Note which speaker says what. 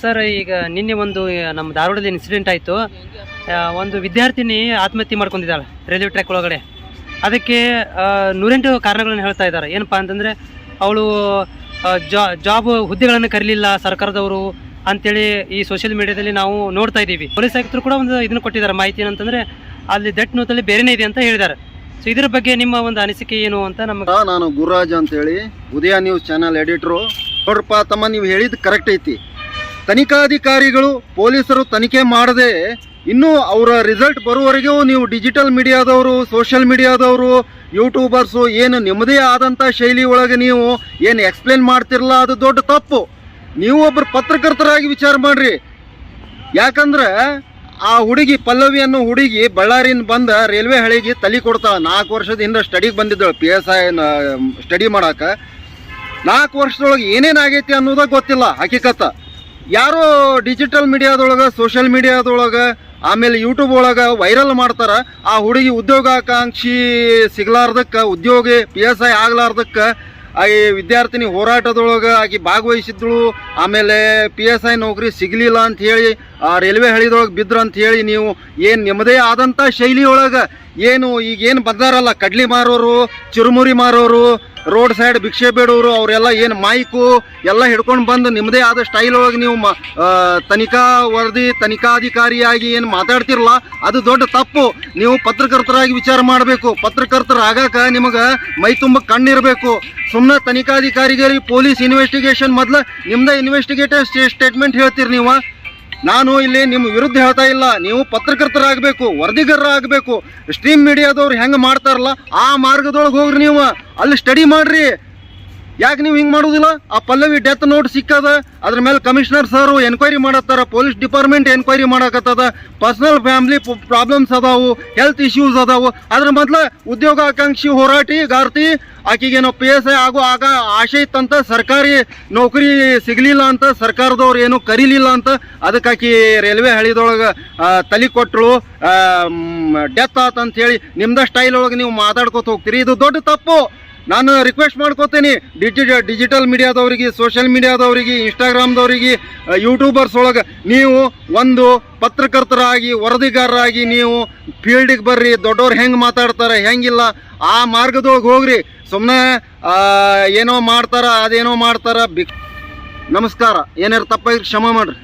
Speaker 1: Sir, ಈಗ ನಿನ್ನೆ ಒಂದು ನಮ್ಮ ಧಾರವಾಡದಲ್ಲಿ ಇನ್ಸಿಡೆಂಟ್ ಆಯಿತು. ಒಂದು ವಿದ್ಯಾರ್ಥಿನಿ ಆತ್ಮಹತ್ಯೆ ಮಾಡ್ಕೊಂಡಿದ್ದಾಳೆ ರೈಲ್ವೆ ಟ್ರ್ಯಾಕ್ ಒಳಗಡೆ. ಅದಕ್ಕೆ ನೂರೆಂಟು ಕಾರಣಗಳನ್ನು ಹೇಳ್ತಾ ಇದ್ದಾರೆ. ಏನಪ್ಪ ಅಂತಂದರೆ, ಅವಳು ಜಾಬ್ ಹುದ್ದೆಗಳನ್ನು ಕರೀಲಿಲ್ಲ, ಸರ್ಕಾರದವರು ಅಂತೇಳಿ ಈ ಸೋಷಿಯಲ್ ಮೀಡಿಯಾದಲ್ಲಿ ನಾವು ನೋಡ್ತಾ ಇದ್ದೀವಿ. ಪೊಲೀಸ್ ಆಯುಕ್ತರು ಕೂಡ ಒಂದು ಇದನ್ನು ಕೊಟ್ಟಿದ್ದಾರೆ. ಮಾಹಿತಿ ಏನಂತಂದರೆ, ಅಲ್ಲಿ ದಟ್ ನೋತಲ್ಲಿ ಬೇರೆನೇ ಇದೆ ಅಂತ ಹೇಳಿದ್ದಾರೆ. ಸೊ ಇದ್ರ ಬಗ್ಗೆ ನಿಮ್ಮ ಒಂದು ಅನಿಸಿಕೆ ಏನು ಅಂತ ನಮಗೆ
Speaker 2: ನಾನು ಗುರುರಾಜ್ ಅಂತೇಳಿ, ಉದಯ ನ್ಯೂಸ್ ಚಾನಲ್ ಎಡಿಟ್ರು ನೋಡ್ರಪ್ಪ ತಮ್ಮ, ನೀವು ಹೇಳಿದ್ದು ಕರೆಕ್ಟ್ ಐತಿ. ತನಿಖಾಧಿಕಾರಿಗಳು, ಪೊಲೀಸರು ತನಿಖೆ ಮಾಡದೆ ಇನ್ನೂ ಅವರ ರಿಸಲ್ಟ್ ಬರುವವರೆಗೂ ನೀವು ಡಿಜಿಟಲ್ ಮೀಡಿಯಾದವರು ಸೋಷಿಯಲ್ ಮೀಡಿಯಾದವರು ಯೂಟ್ಯೂಬರ್ಸು ಏನು ನಿಮ್ಮದೇ ಆದಂಥ ಶೈಲಿ ಒಳಗೆ ನೀವು ಏನು ಎಕ್ಸ್ಪ್ಲೇನ್ ಮಾಡ್ತಿರಲ್ಲ ಅದು ದೊಡ್ಡ ತಪ್ಪು. ನೀವು ಒಬ್ಬರು ಪತ್ರಕರ್ತರಾಗಿ ವಿಚಾರ ಮಾಡ್ರಿ. ಯಾಕಂದ್ರೆ ಆ ಹುಡುಗಿ ಪಲ್ಲವಿ ಅನ್ನೋ ಹುಡುಗಿ ಬಳ್ಳಾರಿಯಿಂದ ಬಂದ ರೈಲ್ವೆ ಹಳಿಗೆ ತಲೆ ಕೊಡ್ತಾಳ ನಾಲ್ಕು ವರ್ಷದ ಹಿಂದೆ ಸ್ಟಡಿಗೆ ಬಂದಿದ್ದಳು ಪಿ ಎಸ್ ಐ ಸ್ಟಡಿ ಮಾಡಾಕ. ನಾಲ್ಕು ವರ್ಷದೊಳಗೆ ಏನೇನಾಗೈತಿ ಅನ್ನೋದಾಗ ಗೊತ್ತಿಲ್ಲ ಹಕೀಕತ್ತ ಯಾರೋ ಡಿಜಿಟಲ್ ಮೀಡಿಯಾದೊಳಗೆ ಸೋಷಿಯಲ್ ಮೀಡಿಯಾದೊಳಗೆ ಆಮೇಲೆ ಯೂಟ್ಯೂಬ್ ಒಳಗೆ ವೈರಲ್ ಮಾಡ್ತಾರೆ, ಆ ಹುಡುಗಿ ಉದ್ಯೋಗಾಕಾಂಕ್ಷಿ ಸಿಗ್ಲಾರ್ದಕ್ಕೆ, ಉದ್ಯೋಗಿ ಪಿ ಎಸ್ ಐ ಆಗ್ಲಾರ್ದಕ್ಕೆ, ಆ ವಿದ್ಯಾರ್ಥಿನಿ ಹೋರಾಟದೊಳಗೆ ಆಗಿ ಭಾಗವಹಿಸಿದ್ಳು, ಆಮೇಲೆ ಪಿ ಎಸ್ ಐ ನೌಕರಿ ಸಿಗಲಿಲ್ಲ ಅಂತ ಹೇಳಿ, ಆ ರೈಲ್ವೆ ಹಳಿದೊಳಗೆ ಬಿದ್ರು ಅಂತ ಹೇಳಿ ನೀವು ಏನು ನಿಮ್ಮದೇ ಆದಂಥ ಶೈಲಿ ಒಳಗೆ ಏನು ಈಗ ಏನು ಬಂದಾರಲ್ಲ, ಕಡ್ಲಿ ಮಾರೋರು, ಚುರುಮುರಿ ಮಾರೋರು ರೋಡ್ ಸೈಡ್ ಭಿಕ್ಷೆ ಬೇಡೋರು, ಅವರೆಲ್ಲ ಏನು ಮೈಕು ಎಲ್ಲ ಹಿಡ್ಕೊಂಡು ಬಂದು ನಿಮ್ಮದೇ ಆದ ಸ್ಟೈಲ್ ಒಳಗೆ ನೀವು ಮ ತನಿಖಾ ವರದಿ, ತನಿಖಾಧಿಕಾರಿಯಾಗಿ ಏನು ಮಾತಾಡ್ತಿರಲ್ಲ ಅದು ದೊಡ್ಡ ತಪ್ಪು. ನೀವು ಪತ್ರಕರ್ತರಾಗಿ ವಿಚಾರ ಮಾಡಬೇಕು. ಪತ್ರಕರ್ತರಾಗಾಕ ನಿಮಗೆ ಮೈ ತುಂಬ ಕಣ್ಣಿರಬೇಕು. ಸುಮ್ಮನೆ ತನಿಖಾಧಿಕಾರಿಗಳಿಗೆ ಪೊಲೀಸ್ ಇನ್ವೆಸ್ಟಿಗೇಷನ್ ಮೊದಲು ನಿಮ್ಮದೇ ಇನ್ವೆಸ್ಟಿಗೇಟಿವ್ ಸ್ಟೇಟ್ಮೆಂಟ್ ಹೇಳ್ತೀರಿ ನೀವು. ನಾನು ಇಲ್ಲಿ ನಿಮ್ಮ ವಿರುದ್ಧ ಹೇಳ್ತಾ ಇಲ್ಲ. ನೀವು ಪತ್ರಕರ್ತರಾಗಬೇಕು, ವರದಿಗಾರರಾಗಬೇಕು. ಸ್ಟ್ರೀಮ್ ಮೀಡಿಯಾದವ್ರು ಹೆಂಗೆ ಮಾಡ್ತಾರಲ್ಲ, ಆ ಮಾರ್ಗದೊಳಗೆ ಹೋಗ್ರಿ ನೀವು. ಅಲ್ಲಿ ಸ್ಟಡಿ ಮಾಡ್ರಿ. ಯಾಕೆ ನೀವು ಹಿಂಗೆ ಮಾಡೋದಿಲ್ಲ? ಆ ಪಲ್ಲವಿ ಡೆತ್ ನೋಟ್ ಸಿಕ್ಕದ, ಅದ್ರ ಮೇಲೆ ಕಮಿಷನರ್ ಸರ್ ಎನ್ಕ್ವೈರಿ ಮಾಡತ್ತಾರ ಪೊಲೀಸ್ ಡಿಪಾರ್ಟ್ಮೆಂಟ್ ಎನ್ಕ್ವೈರಿ ಮಾಡಕತ್ತದ. ಪರ್ಸನಲ್ ಫ್ಯಾಮಿಲಿ ಪ್ರಾಬ್ಲಮ್ಸ್ ಅದಾವು ಹೆಲ್ತ್ ಇಶ್ಯೂಸ್ ಅದಾವು. ಅದ್ರ ಮೊದ್ಲು ಉದ್ಯೋಗಾಕಾಂಕ್ಷಿ ಹೋರಾಟಿ, ಗಾರ್ತಿ ಆಕಿಗೇನೋ ಪಿ ಎಸ್ ಐ ಆಗೋ ಆಗ ಆಶೆ ಇತ್ತಂತ ಸರ್ಕಾರಿ ನೌಕರಿ ಸಿಗಲಿಲ್ಲ ಅಂತ ಸರ್ಕಾರದವ್ರು ಏನು ಕರೀಲಿಲ್ಲ ಅಂತ ಅದಕ್ಕೆ ಆಕಿ ರೈಲ್ವೆ ಹಳಿದೊಳಗೆ ತಲೆ ಕೊಟ್ಟರು ಡೆತ್ ಆತ ಅಂತ ಹೇಳಿ ನಿಮ್ದ ಸ್ಟೈಲ್ ಒಳಗೆ ನೀವು ಮಾತಾಡ್ಕೊತ ಹೋಗ್ತೀರಿ. ಇದು ದೊಡ್ಡ ತಪ್ಪು. ನಾನು ರಿಕ್ವೆಸ್ಟ್ ಮಾಡ್ಕೋತೀನಿ. ಡಿಜಿ ಡಿಜಿಟಲ್ ಮೀಡಿಯಾದವ್ರಿಗೆ ಸೋಷಿಯಲ್ ಮೀಡಿಯಾದವ್ರಿಗೆ ಇನ್ಸ್ಟಾಗ್ರಾಮ್ದವ್ರಿಗೆ ಯೂಟ್ಯೂಬರ್ಸ್ ಒಳಗೆ ನೀವು ಒಂದು ಪತ್ರಕರ್ತರಾಗಿ, ವರದಿಗಾರರಾಗಿ ನೀವು ಫೀಲ್ಡಿಗೆ ಬರ್ರಿ, ದೊಡ್ಡವ್ರು ಹೆಂಗೆ ಮಾತಾಡ್ತಾರೆ, ಹೆಂಗಿಲ್ಲ, ಆ ಮಾರ್ಗದೊಳಗೆ ಹೋಗ್ರಿ. ಸುಮ್ಮನೆ ಏನೋ ಮಾಡ್ತಾರ, ಅದೇನೋ ಮಾಡ್ತಾರ ಬಿ ನಮಸ್ಕಾರ. ಏನಾರು ತಪ್ಪಾಗಿ ಕ್ಷಮ ಮಾಡ್ರಿ.